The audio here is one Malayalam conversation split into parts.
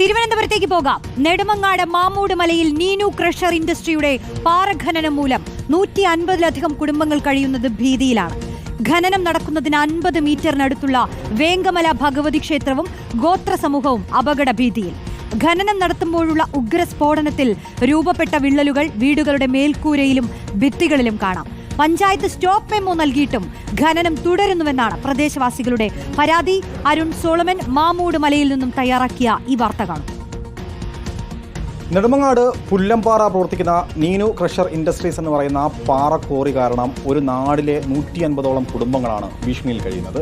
തിരുവനന്തപുരത്തേക്ക് പോകാം. നെടുമങ്ങാട് മാമൂട് മലയിൽ നീനു ക്രഷർ ഇൻഡസ്ട്രിയുടെ പാറഖനനം മൂലം നൂറ്റി അൻപതിലധികം കുടുംബങ്ങൾ കഴിയുന്നത് ഭീതിയിലാണ്. ഖനനം നടക്കുന്നതിന് അൻപത് മീറ്ററിനടുത്തുള്ള വേങ്കമല ഭഗവതി ക്ഷേത്രവും ഗോത്ര സമൂഹവും അപകട ഭീതിയിൽ. ഖനനം നടത്തുമ്പോഴുള്ള ഉഗ്രസ്ഫോടനത്തിൽ രൂപപ്പെട്ട വിള്ളലുകൾ വീടുകളുടെ മേൽക്കൂരയിലും ഭിത്തികളിലും കാണാം. പഞ്ചായത്ത് സ്റ്റോപ്പ് മെമ്മോ നൽകിയിട്ടും ഖനനം തുടരുന്നുവെന്നാണ് പ്രദേശവാസികളുടെ പരാതി. അരുൺ സോളമൻ മാമൂട് മലയിൽ നിന്നും തയ്യാറാക്കിയ ഈ വാർത്ത കാണും നെടുമങ്ങാട് പുല്ലംപാറ പ്രവർത്തിക്കുന്ന നീനു ക്രഷർ ഇൻഡസ്ട്രീസ് എന്ന് പറയുന്ന പാറ കോറി കാരണം ഒരു നാടിലെ നൂറ്റി അൻപതോളം കുടുംബങ്ങളാണ് ഭീഷണിയിൽ കഴിയുന്നത്.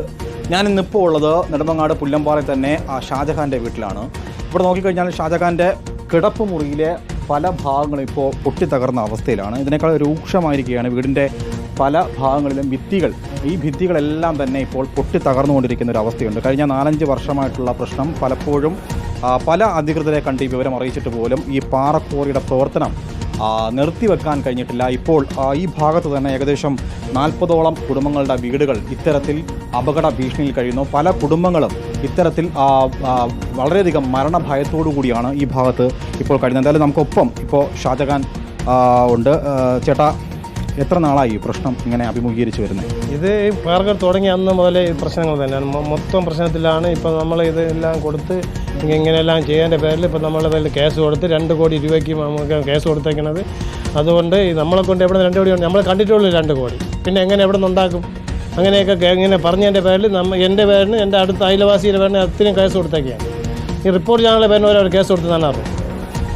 ഞാൻ ഇന്നിപ്പോൾ ഉള്ളത് നെടുമങ്ങാട് പുല്ലമ്പാറയിൽ തന്നെ ഷാജഹാന്റെ വീട്ടിലാണ്. ഇവിടെ നോക്കിക്കഴിഞ്ഞാൽ ഷാജഹാന്റെ കിടപ്പ് മുറിയിലെ പല ഭാഗങ്ങളും ഇപ്പോൾ പൊട്ടിത്തകർന്ന അവസ്ഥയിലാണ്. ഇതിനേക്കാൾ രൂക്ഷമായിരിക്കുകയാണ് വീടിന്റെ പല ഭാഗങ്ങളിലും ഭിത്തികൾ. ഈ ഭിത്തികളെല്ലാം തന്നെ ഇപ്പോൾ പൊട്ടിത്തകർന്നുകൊണ്ടിരിക്കുന്ന ഒരു അവസ്ഥയുണ്ട്. കഴിഞ്ഞ നാലഞ്ച് വർഷമായിട്ടുള്ള പ്രശ്നം പലപ്പോഴും പല അധികൃതരെ കണ്ട് ഈ വിവരം അറിയിച്ചിട്ട് പോലും ഈ പാറക്കോറിയുടെ പ്രവർത്തനം നിർത്തിവെക്കാൻ കഴിഞ്ഞിട്ടില്ല. ഇപ്പോൾ ഈ ഭാഗത്ത് തന്നെ ഏകദേശം നാൽപ്പതോളം കുടുംബങ്ങളുടെ വീടുകൾ ഇത്തരത്തിൽ അപകട ഭീഷണിയിൽ കഴിയുന്നു. പല കുടുംബങ്ങളും ഇത്തരത്തിൽ വളരെയധികം മരണഭയത്തോടു കൂടിയാണ് ഈ ഭാഗത്ത് ഇപ്പോൾ കഴിയുന്നത്. എന്തായാലും നമുക്കൊപ്പം ഇപ്പോൾ ഷാജഹാൻ ഉണ്ട്. ചേട്ടാ എത്ര നാളായി ഈ പ്രശ്നം ഇങ്ങനെ അഭിമുഖീകരിച്ച് വരുന്നത്? ഇത് ഈ പാർക്കർ തുടങ്ങിയ അന്ന് മുതലേ ഈ പ്രശ്നങ്ങൾ തന്നെയാണ്. മൊത്തം പ്രശ്നത്തിലാണ്. ഇപ്പോൾ നമ്മൾ ഇതെല്ലാം കൊടുത്ത് ഇങ്ങ- ഇങ്ങനെയെല്ലാം ചെയ്യേണ്ട പേരിൽ ഇപ്പോൾ നമ്മളെ പേരിൽ കേസ് കൊടുത്ത് രണ്ട് കോടി രൂപയ്ക്ക് നമുക്ക് കേസ് കൊടുത്തേക്കണത്. അതുകൊണ്ട് ഈ നമ്മളെ കൊണ്ട് എവിടെ രണ്ട് കോടി നമ്മൾ കണ്ടിട്ടുള്ളൂ രണ്ട് കോടി. പിന്നെ എങ്ങനെ എവിടെ നിന്നുണ്ടാക്കും അങ്ങനെയൊക്കെ ഇങ്ങനെ പറഞ്ഞതിന്റെ പേരിൽ നമ്മ എന്റെ പേരിന് എന്റെ അടുത്ത അയൽവാസിയുടെ പേരിന് അത്രയും കേസ് കൊടുത്തേക്കാണ് ഈ റിപ്പോർട്ട് ചാനലിലെ പേരിന് ഒരാൾ കേസ് തന്നെ അറിയാം.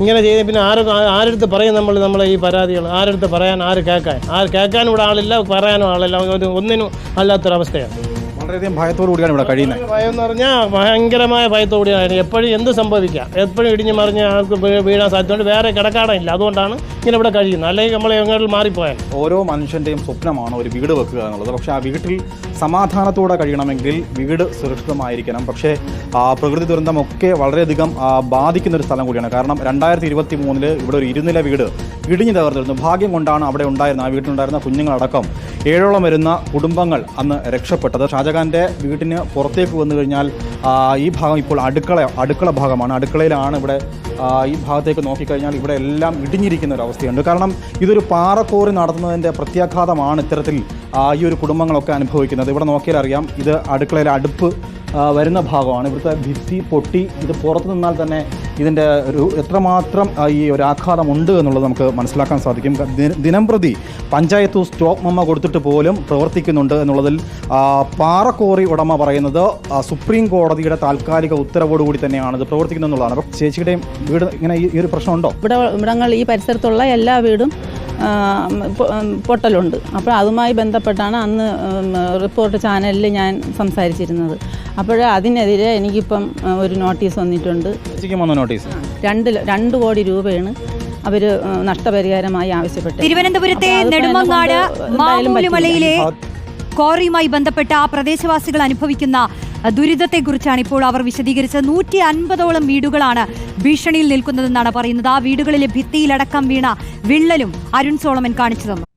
ഇങ്ങനെ ചെയ്ത് പിന്നെ ആരും ആരെടുത്ത് പറയും നമ്മൾ നമ്മളെ ഈ പരാതികൾ ആരെടുത്ത് പറയാൻ ആര് കേൾക്കാൻ? ആര് കേൾക്കാനും ഇവിടെ ആളില്ല പറയാനും ആളില്ല. ഒന്നിനും അല്ലാത്തൊരവസ്ഥയാണ്. വളരെയധികം ഭയത്തോടു കൂടിയാണ് ഇവിടെ കഴിയുന്നത്. ഭയം എന്ന് പറഞ്ഞാൽ ഭയങ്കരമായ ഭയത്തോടെയാണ് എപ്പോഴും എന്ത് സംഭവിക്കാം? എപ്പോഴും ഇടിഞ്ഞു മറിഞ്ഞ് ആൾക്ക് വീ- വീഴാൻ സാധ്യതയുണ്ട്. വേറെ കിടക്കാടില്ല അതുകൊണ്ടാണ് ഇങ്ങനെ ഇവിടെ കഴിയുന്നത്. അല്ലെങ്കിൽ നമ്മൾ എങ്ങോട്ടും മാറിപ്പോയാൽ. ഓരോ മനുഷ്യന്റെയും സ്വപ്നമാണ് ഒരു വീട് വെക്കുക എന്നുള്ളത്. പക്ഷേ ആ വീട്ടിൽ സമാധാനത്തോടെ കഴിയണമെങ്കിൽ വീട് സുരക്ഷിതമായിരിക്കണം. പക്ഷേ ആ പ്രകൃതി ദുരന്തമൊക്കെ വളരെയധികം ആ, ബാധിക്കുന്ന ഒരു സ്ഥലം കൂടിയാണ്. കാരണം രണ്ടായിരത്തി ഇരുപത്തി മൂന്നിൽ ഇവിടെ ഒരു ഇരുനില വീട് ഇടിഞ്ഞു തകർന്നിരുന്നു. ഭാഗ്യം കൊണ്ടാണ് അവിടെ ഉണ്ടായിരുന്ന ആ വീട്ടിലുണ്ടായിരുന്ന കുഞ്ഞുങ്ങളടക്കം ഏഴോളം വരുന്ന കുടുംബങ്ങൾ അന്ന് രക്ഷപ്പെട്ടത്. ഷാജഹാന്റെ വീട്ടിന് പുറത്തേക്ക് വന്നു കഴിഞ്ഞാൽ ഈ ഭാഗം ഇപ്പോൾ അടുക്കള അടുക്കള ഭാഗമാണ്. അടുക്കളയിലാണ് ഇവിടെ ഈ ഭാഗത്തേക്ക് നോക്കിക്കഴിഞ്ഞാൽ ഇവിടെ എല്ലാം ഇടിഞ്ഞിരിക്കുന്ന ഒരു അവസ്ഥയുണ്ട്. കാരണം ഇതൊരു പാറക്കോറി നടത്തുന്നതിന്റെ പ്രത്യാഘാതമാണ് ഇത്തരത്തിൽ ഈ ഒരു കുടുംബങ്ങളൊക്കെ അനുഭവിക്കുന്നത്. ഇവിടെ നോക്കിയാൽ അറിയാം ഇത് അടുക്കളയിലെ അടുപ്പ് വരുന്ന ഭാഗമാണ്. ഇവിടുത്തെ ഭിത്തി പൊട്ടി ഇത് പുറത്തു നിന്നാൽ തന്നെ ഇതിന്റെ ഒരു എത്രമാത്രം ഈ ഒരു ആഘാതമുണ്ട് എന്നുള്ളത് നമുക്ക് മനസ്സിലാക്കാൻ സാധിക്കും. ദിനം പ്രതി പഞ്ചായത്ത് സ്റ്റോപ്പ് മമ്മ കൊടുത്തിട്ട് പോലും പ്രവർത്തിക്കുന്നുണ്ട് എന്നുള്ളതിൽ പാറക്കോറി ഉടമ പറയുന്നത് സുപ്രീം കോടതിയുടെ താൽക്കാലിക ഉത്തരവോടുകൂടി തന്നെയാണ്. ഇത് പ്രവർത്തിക്കുന്നത് എന്നുള്ളതാണ്. അപ്പോൾ ചേച്ചിയുടെയും വീട് ഇങ്ങനെ ഈ ഒരു പ്രശ്നമുണ്ടോ? ഇവിടെ ഇവിടങ്ങൾ ഈ പരിസരത്തുള്ള എല്ലാ വീടും പൊട്ടലുണ്ട്. അപ്പോൾ അതുമായി ബന്ധപ്പെട്ടാണ് അന്ന് റിപ്പോർട്ട് ചാനലിൽ ഞാൻ സംസാരിച്ചിരുന്നത്. അപ്പോൾ അതിനെതിരെ എനിക്കിപ്പം ഒരു നോട്ടീസ് വന്നിട്ടുണ്ട്. നോട്ടീസ്? രണ്ട് രണ്ട് കോടി രൂപയാണ് അവർ നഷ്ടപരിഹാരമായി ആവശ്യപ്പെട്ടത്. തിരുവനന്തപുരത്തെ നെടുമങ്ങാട് മാമൂലുമലയിലെ കോറിയുമായി ബന്ധപ്പെട്ട ആ പ്രദേശവാസികൾ അനുഭവിക്കുന്ന ദുരിതത്തെക്കുറിച്ചാണ് ഇപ്പോൾ അവർ വിശദീകരിച്ചത്. നൂറ്റി അൻപതോളം വീടുകളാണ് ഭീഷണിയിൽ നിൽക്കുന്നതെന്നാണ് പറയുന്നത്. ആ വീടുകളിലെ ഭിത്തിയിലടക്കം വീണ വിള്ളലും അരുൺ സോളമൻ കാണിച്ചു തന്നു.